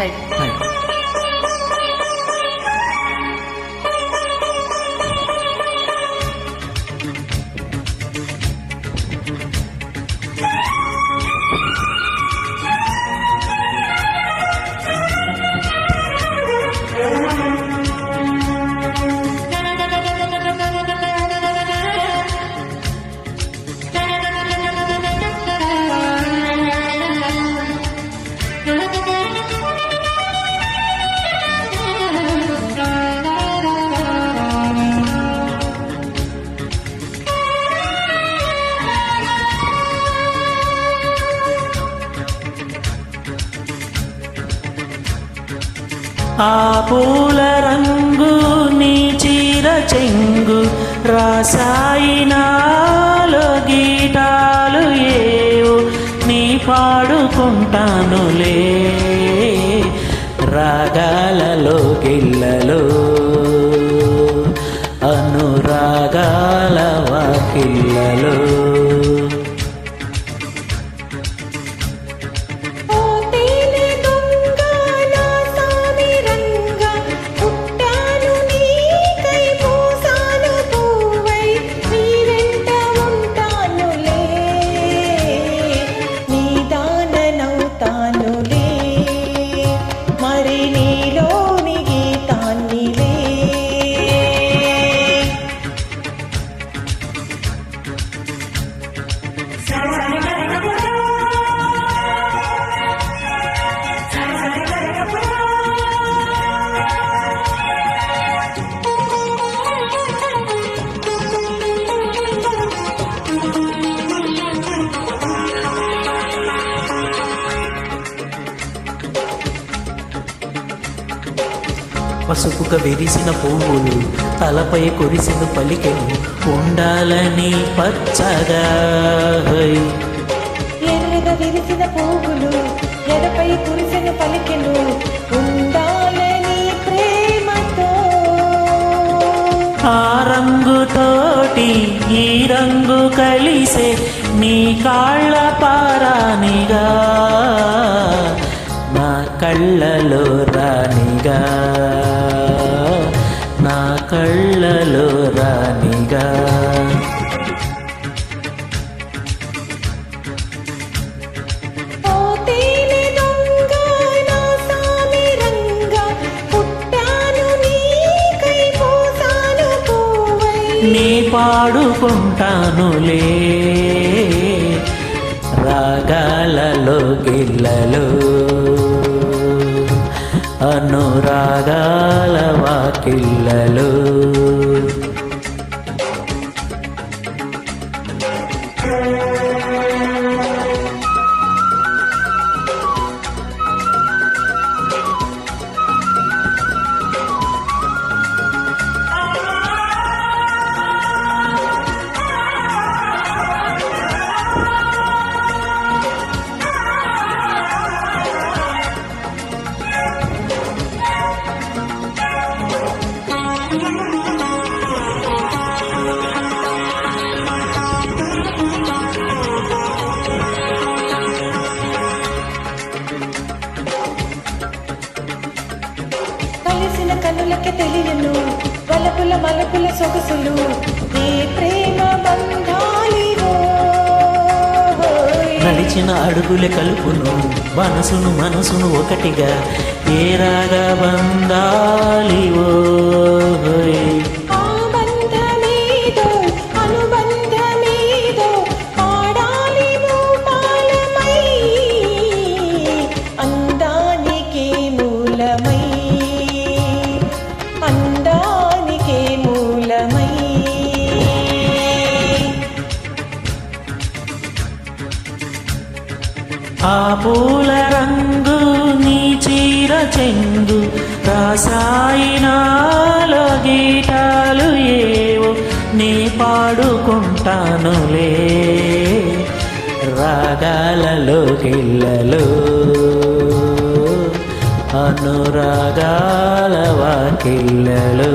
大人 ఆ పూల రంగు నీ చీర చెంగు రాసాయినాలో గీతాలు ఏవో నీ పాడుకుంటానులే. రాగాలలో గిల్లలో అనురాగాల వాకిళ్ళలో పసుపుక విరిసిన పువ్వులు తలపై కురిసిన పలికెను ఉండాలని పచ్చగా. ఎర్రగా విరిసిన పువ్వులు ఎడపై కురిసిన పలికెను ఉండాలని ప్రేమతో ఆ రంగుతోటి ఈ రంగు కలిసే నీ కాళ్ళ పారానిగా నా కళ్ళలో రానిగా కళ్ళలో రానిగా నీ పాడుకుంటానులే. వాకిళ్ళలో కలిసిన తెలియను. వలపుల మలపుల సొగసులు. నీ ప్రేమ బంధాలివో? నడిచిన అడుగుల కలుపును. మనసును మనసును ఒకటిగా. ఏ రాగా బందా ఆ పూల రంగు నీ చీర చెంగు రాసాయినాలో గీతాలు ఏవో నీ పాడుకుంటానులే. రాగాలలో గిల్లలో అనురాగాల వాకిళ్ళలో.